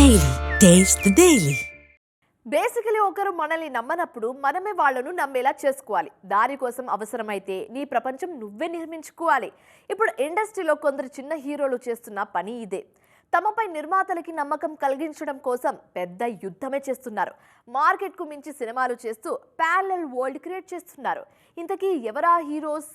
Daily taste daily basically ఒకరు మనల్ని నమ్మనప్పుడు మనమే వాళ్ళను నమ్మేలా చేసుకోవాలి. దానికోసం అవసరమైతే నీ ప్రపంచం నువ్వే నిర్మించుకోవాలి. ఇప్పుడు ఇండస్ట్రీలో కొందరు చిన్న హీరోలు చేస్తున్న పని ఇదే. తమపై నిర్మాతలకి నమ్మకం కలిగించడం కోసం పెద్ద యుద్ధమే చేస్తున్నారు. మార్కెట్కు మించి సినిమాలు చేస్తూ ప్యారల్ వరల్డ్ క్రియేట్ చేస్తున్నారు. ఇంతకీ ఎవరా హీరోస్?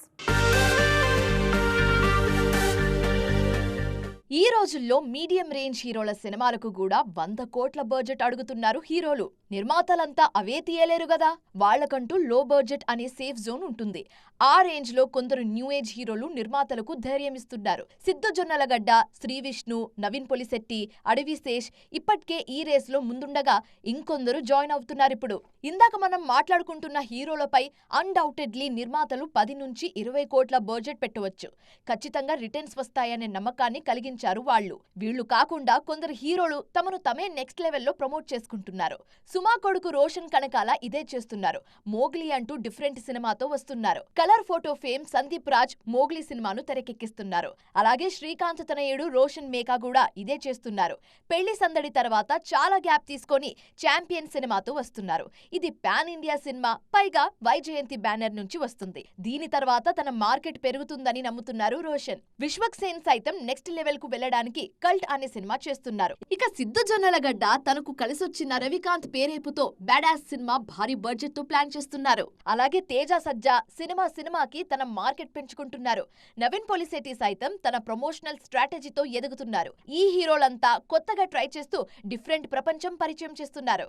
ఈ రోజుల్లో మీడియం రేంజ్ హీరోల సినిమాలకు కూడా వంద కోట్ల బడ్జెట్ అడుగుతున్నారు హీరోలు. నిర్మాతలంతా అవే తీయలేరు గదా? వాళ్ళకంటూ లో బడ్జెట్ అనే సేఫ్ జోన్ ఉంటుంది. ఆ రేంజ్లో కొందరు న్యూ ఏజ్ హీరోలు నిర్మాతలకు ధైర్యం ఇస్తున్నారు. సిద్ధు జొన్నలగడ్డ శ్రీ విష్ణు నవీన్ పొలిశెట్టి అడవి శేష్ ఇప్పటికే ఈ రేస్లో ముందుండగా ఇంకొందరు జాయిన్ అవుతున్నారు ఇప్పుడు. ఇందాక మనం మాట్లాడుకుంటున్న హీరోలపై అన్డౌటెడ్లీ నిర్మాతలు పది నుంచి ఇరవై కోట్ల బడ్జెట్ పెట్టవచ్చు. ఖచ్చితంగా రిటర్న్స్ వస్తాయనే నమ్మకాన్ని కలిగించారు వాళ్ళు. వీళ్ళు కాకుండా కొందరు హీరోలు తమను తమే నెక్స్ట్ లెవెల్లో ప్రమోట్ చేసుకుంటున్నారు. సుమా కొడుకు రోషన్ కనకాల ఇదే చేస్తున్నారు. మోగ్లీ అంటూ డిఫరెంట్ సినిమాతో వస్తున్నారు. Colour photo fame Sandeep Raj Mowgli సినిమాను తెరకెక్కిస్తున్నారు. అలాగే శ్రీకాంత్ తనయుడు రోషన్ మేకా కూడా ఇదే చేస్తున్నారు. పెళ్ళి సందడి తర్వాత చాలా గ్యాప్ తీసుకొని ఛాంపియన్ సినిమాతో వస్తున్నారు. ఇది పాన్ ఇండియా సినిమా పైగా వైజయంతి బ్యానర్ నుంచి వస్తుంది. దీని తర్వాత తన మార్కెట్ పెరుగుతుందని నమ్ముతున్నారు రోషన్. విశ్వక్ సేన్ సైతం నెక్స్ట్ లెవెల్ కు వెళ్ళడానికి కల్ట్ అనే సినిమా చేస్తున్నారు. ఇక సిద్ధు జొన్నలగడ్డ తనకు కలిసొచ్చిన రవికాంత్ పేరేపుతో బ్యాడాస్ సినిమా భారీ బడ్జెట్తో ప్లాన్ చేస్తున్నారు. అలాగే తేజ సజ్జా సినిమా సినిమాకి తన మార్కెట్ పెంచుకుంటున్నారు. నవీన్ పొలిశెట్టి సైతం తన ప్రమోషనల్ స్ట్రాటజీతో ఎదుగుతున్నారు. ఈ హీరోలంతా కొత్తగా ట్రై చేస్తూ డిఫరెంట్ ప్రపంచం పరిచయం చేస్తున్నారు.